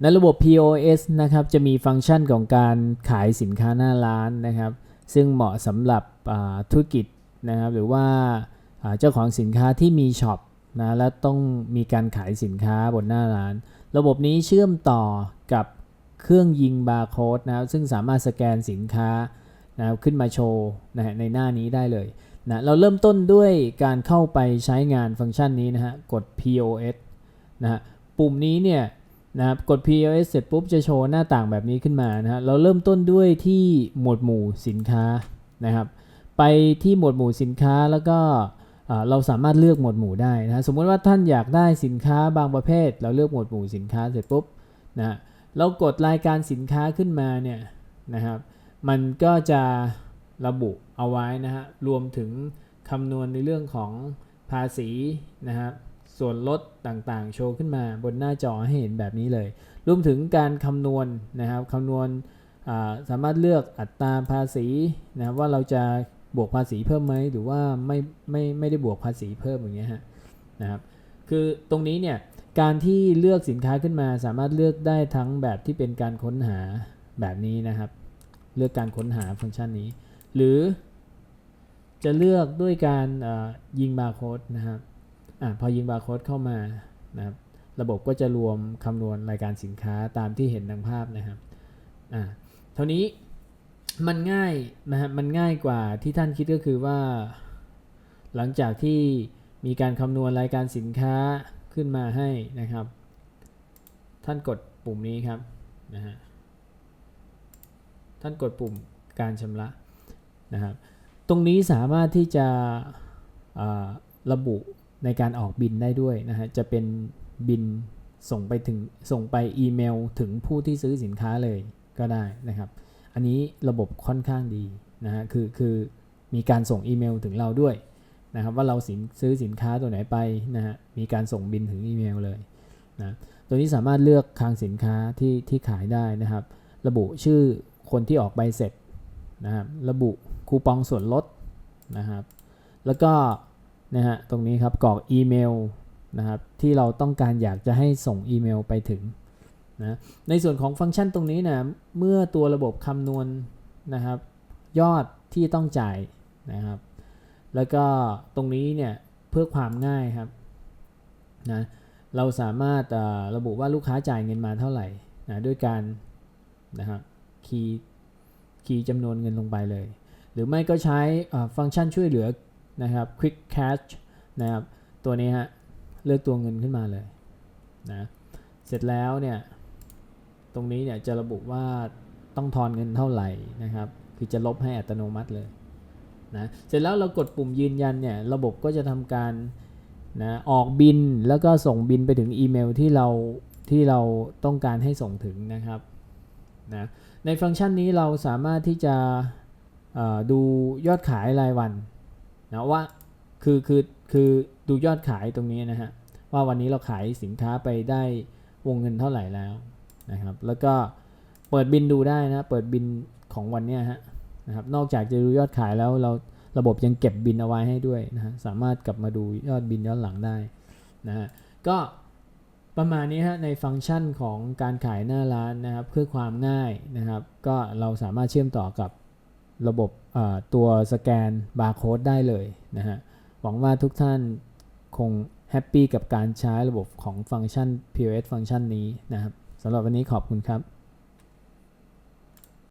ในระบบ POS นะครับจะมีฟังก์ชันของการขายสินค้าหน้าร้านนะครับ ซึ่งเหมาะสำหรับธุรกิจนะครับหรือว่าเจ้าของสินค้าที่มีช็อปนะและต้องมีการขายสินค้าบนหน้าร้าน ระบบนี้เชื่อมต่อกับเครื่องยิงบาร์โค้ดนะครับซึ่งสามารถสแกนสินค้านะครับขึ้นมาโชว์นะในหน้านี้ได้เลยนะเราเริ่มต้นด้วยการเข้าไปใช้งานฟังก์ชันนี้นะฮะกด POS นะฮะปุ่มนี้เนี่ย นะครับกด POS เสร็จปุ๊บจะโชว์หน้าต่างแบบนี้ขึ้นมานะฮะเราเริ่มต้นด้วยที่หมวดหมู่สินค้านะครับ ไปที่หมวดหมู่สินค้าแล้วก็เราสามารถเลือกหมวดหมู่ได้นะสมมติว่าท่านอยากได้สินค้าบางประเภท เราเลือกหมวดหมู่สินค้าเสร็จปุ๊บนะฮะเรากดรายการสินค้าขึ้นมาเนี่ยนะครับมันก็จะระบุเอาไว้นะฮะรวมถึงคำนวณในเรื่องของภาษีนะครับ ส่วนลดต่างๆ โชว์ขึ้นมาบนหน้าจอให้เห็นแบบนี้เลย รวมถึงการคำนวณนะครับคำนวณสามารถเลือกอัตราภาษีนะครับว่าเราจะบวกภาษีเพิ่มไหมหรือว่าไม่ไม่ไม่ได้บวกภาษีเพิ่มอย่างเงี้ยฮะนะครับคือตรงนี้เนี่ยการที่เลือกสินค้าขึ้นมาสามารถเลือกได้ทั้งแบบที่เป็นการค้นหาแบบนี้นะครับ เลือกการค้นหาฟังก์ชันนี้ หรือจะเลือกด้วยการยิงบาร์โค้ดนะครับ อพอยิงบาร์โค้ดเข้ามานะครับระบบก็จะรวมคำนวณรายการสินค้าตามที่เห็นดังภาพนะครับอ่าเท่านี้มันง่ายนะฮะมันง่ายกว่าที่ท่านคิดก็คือว่า หลังจากที่มีการคำนวณรายการสินค้าขึ้นมาให้นะครับ ท่านกดปุ่มนี้ครับนะฮะท่านกดปุ่มการชำระนะครับ ตรงนี้สามารถที่จะระบุ ในการออกบินได้ด้วยนะฮะ จะเป็นบินส่งไปถึงส่งไปอีเมลถึงผู้ที่ซื้อสินค้าเลยก็ได้นะครับ อันนี้ระบบค่อนข้างดีนะฮะ คือคือมีการส่งอีเมลถึงเราด้วยนะครับว่าเราสินซื้อสินค้าตัวไหนไปนะฮะ มีการส่งบินถึงอีเมลเลยนะตัวนี้สามารถเลือกคลังสินค้าที่ที่ขายได้นะครับ ระบุชื่อคนที่ออกใบเสร็จนะครับ ระบุคูปองส่วนลดนะครับ แล้วก็ นะฮะตรงนี้ครับกรอกอีเมลนะครับที่เราต้องการอยากจะให้ส่งอีเมลไปถึงนะในส่วนของฟังก์ชันตรงนี้นะเมื่อตัวระบบคำนวณนะครับยอดที่ต้องจ่ายนะครับแล้วก็ตรงนี้เนี่ยเพื่อความง่ายครับนะเราสามารถระบุว่าลูกค้าจ่ายเงินมาเท่าไหร่นะด้วยการนะครับคีย์คีย์จำนวนเงินลงไปเลย หรือไม่ก็ใช้ฟังก์ชันช่วยเหลือ นะครับ quick cash นะครับ ตัวนี้ฮะ เลือกตัวเงินขึ้นมาเลยนะ เสร็จแล้วเนี่ย ตรงนี้เนี่ยจะระบุว่าต้องทอนเงินเท่าไหร่นะครับ คือจะลบให้อัตโนมัติเลยนะ เสร็จแล้วเรากดปุ่มยืนยันเนี่ย ระบบก็จะทำการนะออกบินแล้วก็ส่งบินไปถึงอีเมลที่เราที่เราต้องการให้ส่งถึงนะครับนะในฟังก์ชันนี้เราสามารถที่จะดูยอดขายรายวัน นะว่าคือคือคือดูยอดขายตรงนี้นะฮะว่าวันนี้เราขายสินค้าไปได้วงเงินเท่าไหร่แล้วนะครับ แล้วก็เปิดบินดูได้นะเปิดบินของวันนี้ฮะนะครับนอกจากจะดูยอดขายแล้วเราระบบยังเก็บบินเอาไว้ให้ด้วยนะฮะสามารถกลับมาดูยอดบินย้อนหลังได้นะฮะก็ประมาณนี้ฮะในฟังก์ชันของการขายหน้าร้านนะครับเพื่อความง่ายนะครับ ก็เราสามารถเชื่อมต่อกับ ระบบตัวสแกนบาร์โค้ดได้เลยนะฮะ หวังว่าทุกท่านคงแฮปปี้กับการใช้ระบบของฟังก์ชัน POS ฟังก์ชันนี้นะครับสำหรับวันนี้ขอบคุณครับ